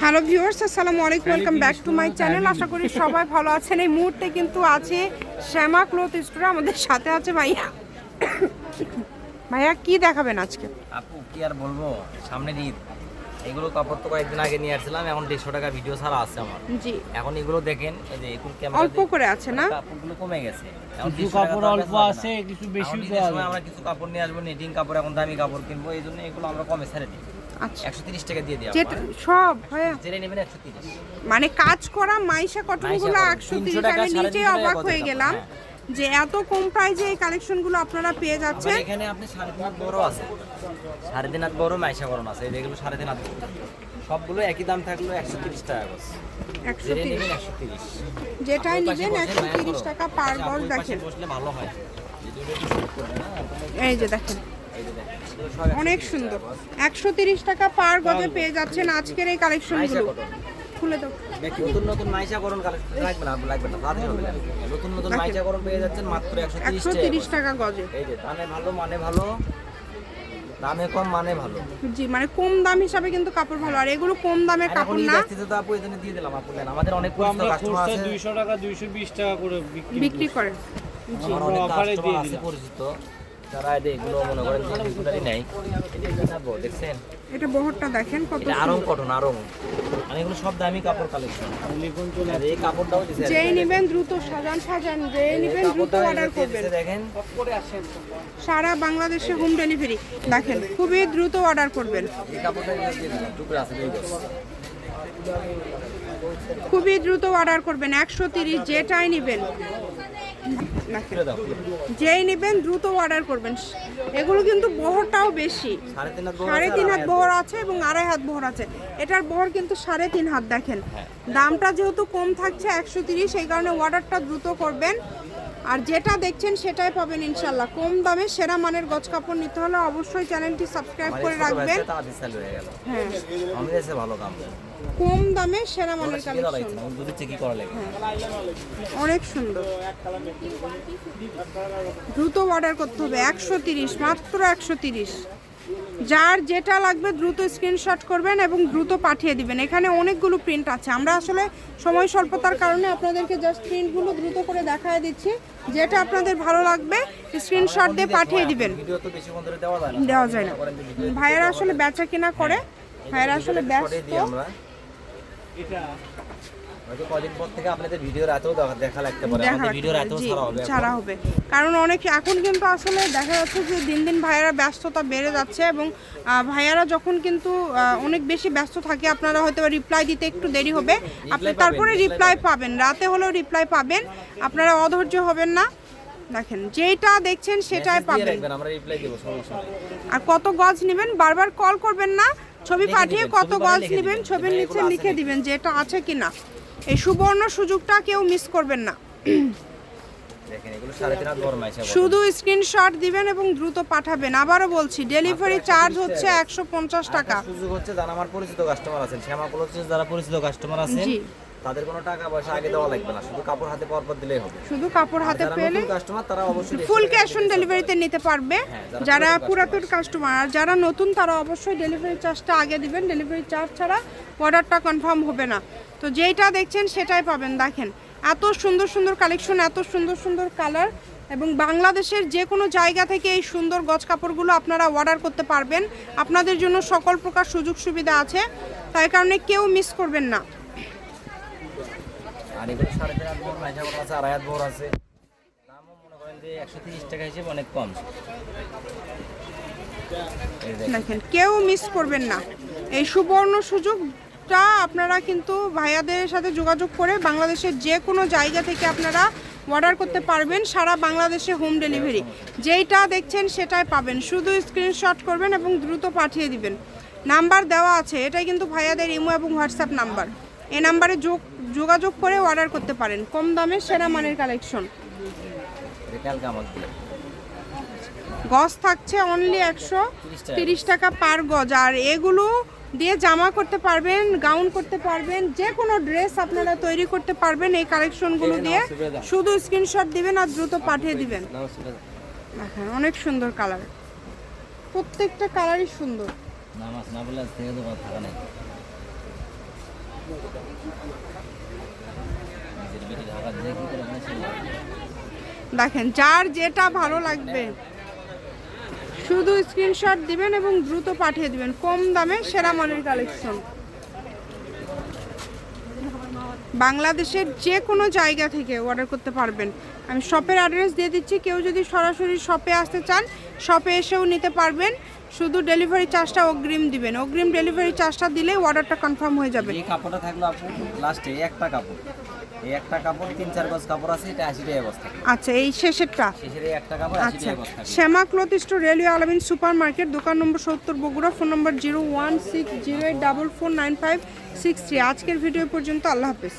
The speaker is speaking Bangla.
হ্যালো ভিউয়ার্স আসসালামু আলাইকুম welcome back to my channel আশা করি সবাই ভালো আছেন। এই মুহূর্তে কিন্তু আছে শ্যামা ক্লথ স্টোর আমাদের সাথে আছে ভাইয়া। ভাইয়া কি দেখাবেন আজকে? আপু কি আর বলব? সামনে ঈদ এগুলো কাপড় তো কয়েকদিন আগে নিয়ে আসছিলাম। এখন দেড়শো টাকা ভিডিও ছাড়া আছে আমার। জি। এখন এগুলো দেখেন এই যে এগুলো অল্প করে আছে না? কাপড়গুলো কমে গেছে। এখন কিছু কাপড় অল্প আছে কিছু বেশি এখন। আমরা কিছু কাপড় নিয়ে আসব নিটিং কাপড় এখন দামি কাপড় কিনবো এই জন্য এগুলো আমরা কমে ছেড়ে দিই। আচ্ছা। একশো তিরিশ টাকা দিয়ে দিই সব জেনে নেবেন একশো তিরিশ। মানে কাজ করা মাইশা কটনগুলো তিরিশ টাকা, 350 অবাক হয়ে গেলাম যে এত কম প্রাইজে এই কালেকশনগুলো আপনারা পেয়ে যাচ্ছেন। এখানে আপনি সাড়ে তিন হাত বড় আছে। সাড়ে তিন হাত বড় মাইশা করণ আছে। এই যে এগুলো সাড়ে তিন হাত সবগুলো একই দাম থাকল একশো তিরিশ টাকা গজ। যেটাই নেবেন একশো তিরিশ টাকা পার গজ দেখেন। বসলে ভালো হয়। এই যে ওটা একটু shoot করবে না, আপনার- এই যে দেখেন। অনেক সুন্দর। একশো তিরিশ টাকা পার গজে পেয়ে যাচ্ছেন আজকের এই কালেকশনগুলো। খুলে দাও। নতুন নতুন মাইশা কালেকশন লাগবে না? লাগবে না তাড়াতাড়ি হবে না। নতুন নতুন মাইশা পেয়ে যাচ্ছেন মাত্র একশো একশো তিরিশ তিরিশ টাকা গজে। এই যে দামে ভালো মানে ভালো দামে কম মানে ভালো। জি মানে কম দাম হিসাবে কিন্তু কাপড় ভালো। আর এগুলো কম দামের কাপড় না। তো আপু দিয়ে দিলাম আপু। আমাদের অনেক পরিচিত কাস্টমার আছে। দুইশো টাকা দুইশো বিশ টাকা করে বিক্রি বিক্রি করে। আমার অফারে দিয়ে দিলাম। পরিচিত। এগুলো মনে করেন যে এটা দেখছেন? এটা বহরটা দেখেন কত এটা আরং কটন আরং। আর এগুলো সব দামি কাপড় কালেকশন আর এই কাপড়টাও দিছে যেই নেবেন দ্রুত সাজান সাজান যেই নেবেন দ্রুত অর্ডার করবেন। দেখেন। সারা বাংলাদেশে হোম ডেলিভারি দেখেন খুবই দ্রুত অর্ডার করবেন। এই কাপড়টা টুকরা আছে খুবই দ্রুত অর্ডার করবেন একশো তিরিশ যেটাই নেবেন। যেই নেবেন দ্রুত অর্ডার করবেন। এগুলো কিন্তু বহরটাও বেশি। সাড়ে তিন হাত বহর আছে এবং আড়াই হাত বহর আছে। এটার বহর কিন্তু সাড়ে তিন হাত দেখেন। হ্যাঁ। দামটা যেহেতু কম থাকছে একশো তিরিশ এই কারণে অর্ডারটা দ্রুত করবেন। আর যেটা দেখছেন সেটাই পাবেন ইনশাল্লাহ। কম দামে সেরা মানের গজ কাপড় নিতে হলে অবশ্যই চ্যানেলটি সাবস্ক্রাইব করে রাখবেন। হয়ে ভালো কাম কম দামে সেরা মানের কালেকশন অনেক সুন্দর। দ্রুত অর্ডার করতে হবে। একশো তিরিশ মাত্র একশো তিরিশ। যার যেটা লাগবে দ্রুত স্ক্রিনশট করবেন এবং দ্রুত পাঠিয়ে দিবেন। এখানে অনেকগুলো প্রিন্ট আছে। আমরা আসলে সময় স্বল্পতার কারণে আপনাদেরকে জাস্ট প্রিন্টগুলো দ্রুত করে দেখায় দিচ্ছি। যেটা আপনাদের ভালো লাগবে স্ক্রিনশট দিয়ে পাঠিয়ে দিবেন। দেওয়া যায় না। ভাইয়েরা আসলে বেচা কিনা করে। ভাইয়েরা আসলে ব্যস্ত। করে দিই আমরা এটা হয়তো কদিন পর থেকে আপনাদের ভিডিও রাতেও দেখা- দেখা লাগতে পারে। আমাদের ভিডিও রাতেও ছাড়া হবে ছাড়া হবে। কারণ অনেক এখন কিন্তু আসলে দেখা যাচ্ছে যে দিন দিন ভাইয়ারা ব্যস্ততা বেড়ে যাচ্ছে এবং ভাইয়ারা যখন কিন্তু অনেক বেশি ব্যস্ত থাকে আপনারা হয়তো রিপ্লাই দিতে একটু দেরি হবে। আপনি তারপরে রিপ্লাই পাবেন। রাতে হলেও রিপ্লাই পাবেন। আপনারা অধৈর্য হবেন না। দেখেন যেটা দেখছেন সেটাই পাবেন। আর কত গজ নেবেন? বারবার কল করবেন না। ছবি পাঠিয়ে কত গজ নেবেন? ছবির নিচে লিখে দিবেন যে এটা আছে কিনা। এই সুবর্ণ সুযোগটা কেউ মিস করবেন না। শুধু স্ক্রিনশট দিবেন এবং দ্রুত পাঠাবেন। আবারও বলছি ডেলিভারি চার্জ হচ্ছে একশো পঞ্চাশ টাকা। সুযোগ হচ্ছে যারা আমার পরিচিত কাস্টমার আছেন শ্যামা কলেজের যারা পরিচিত কাস্টমার আছেন তাদের কোনো টাকা পয়সা আগে দেওয়া লাগবে না। শুধু কাপড় হাতে পর পর দিলেই হবে। শুধু কাপড় হাতে পেলে কাস্টমার তারা অবশ্যই ফুল ক্যাশ অন ডেলিভারিতে নিতে পারবে। হ্যাঁ, যারা পুরাতন কাস্টমার আর যারা নতুন তারা অবশ্যই ডেলিভারি চার্জটা আগে দিবেন। ডেলিভারি চার্জ ছাড়া অর্ডারটা কনফার্ম হবে না। তো যেইটা দেখছেন সেটাই পাবেন। দেখেন এত সুন্দর সুন্দর কালেকশন এত সুন্দর সুন্দর কালার এবং বাংলাদেশের যে কোনো জায়গা থেকে এই সুন্দর গজ কাপড়গুলো আপনারা অর্ডার করতে পারবেন। আপনাদের জন্য সকল প্রকার সুযোগ সুবিধা আছে তাই কারণে কেউ মিস করবেন না। আর এগুলো সাড়ে তিন হাত বড় মাইশা বড় আছে আড়াই হাত বড় আছে। দামও মনে করেন যে একশো তিরিশ টাকা হিসেবে অনেক কম। দেখেন। কেউ মিস করবেন না। এই সুবর্ণ সুযোগটা আপনারা কিন্তু ভাইয়াদের সাথে যোগাযোগ করে বাংলাদেশের যে কোনো জায়গা থেকে আপনারা অর্ডার করতে পারবেন সারা বাংলাদেশে হোম ডেলিভারি যেইটা দেখছেন সেটাই পাবেন। শুধু স্ক্রিনশট করবেন এবং দ্রুত পাঠিয়ে দিবেন। নাম্বার দেওয়া আছে, এটাই কিন্তু ভাইয়াদের ইমো এবং হোয়াটসঅ্যাপ নাম্বার। এ নাম্বারে যোগ, যোগাযোগ করে অর্ডার করতে পারেন। কম দামে সেরা মানের কালেকশন গজ থাকছে অনলি একশো তিরিশ টাকা পার গজ। আর এগুলো দিয়ে জামা করতে পারবেন গাউন করতে পারবেন যে কোনো ড্রেস আপনারা তৈরি করতে পারবেন এই কালেকশনগুলো দিয়ে। শুধু স্ক্রিনশট দিবেন আর দ্রুত পাঠিয়ে দিবেন। দেখেন অনেক সুন্দর কালার প্রত্যেকটা কালারই সুন্দর। দেখেন যার যেটা ভালো লাগবে। শুধু স্ক্রিনশট দিবেন এবং দ্রুত পাঠিয়ে দিবেন। কম দামে সেরা মানের কালেকশন বাংলাদেশের যে কোনো জায়গা থেকে অর্ডার করতে পারবেন। আমি শপের অ্যাড্রেস দিয়ে দিচ্ছি। কেউ যদি সরাসরি শপে আসতে চান শপে এসেও নিতে পারবেন। শুধু ডেলিভারি চার্জটা অগ্রিম দিবেন। অগ্রিম ডেলিভারি চার্জটা দিলে অর্ডারটা কনফার্ম হয়ে যাবে। এই কাপড়টা থাকল আপু লাস্টে একটা কাপড়। এই একটা কাপড় তিন চার গজ কাপড় আছে এটা আশি টাকা বস্তা। আচ্ছা এই শেষেরটা? শেষের এই একটা কাপড় আশি আচ্ছা। টাকা বস্তা Shyama cloth store railway Alamin supermarket দোকান নম্বর সত্তর Bogura phone number zero one six zero eight double four nine five six three আজকের ভিডিও পর্যন্ত আল্লাহ হাফেজ।